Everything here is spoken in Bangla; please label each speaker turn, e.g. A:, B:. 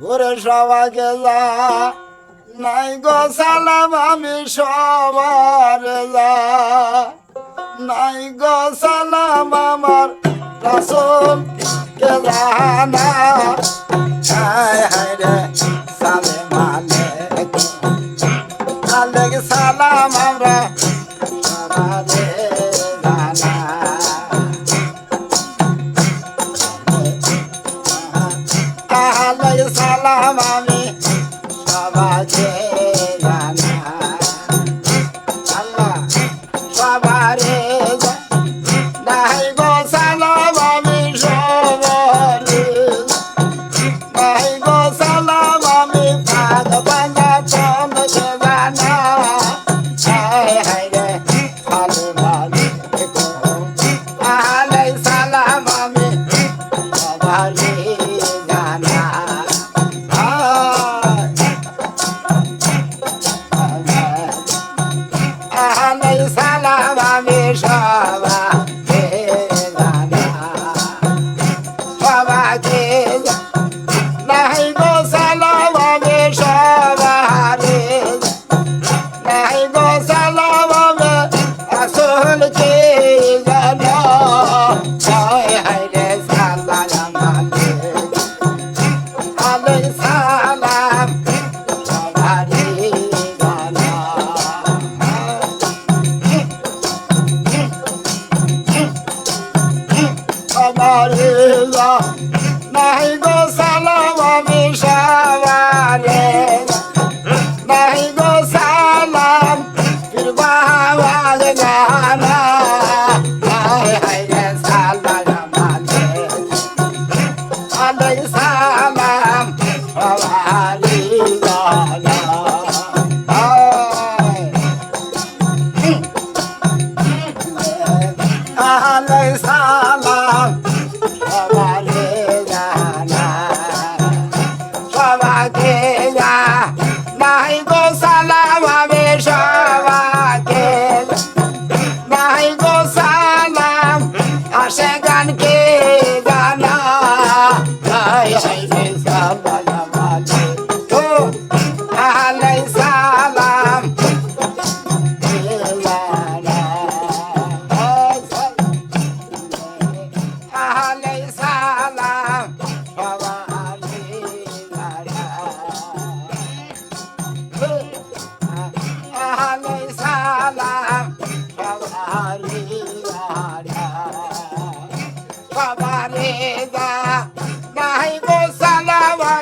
A: ওরে সবাইকে যা নাই গো সালাম, আমি সবার নাই গো সালাম, আমার রাসুল কে জানা I. লাই সা vida, mas você não vai.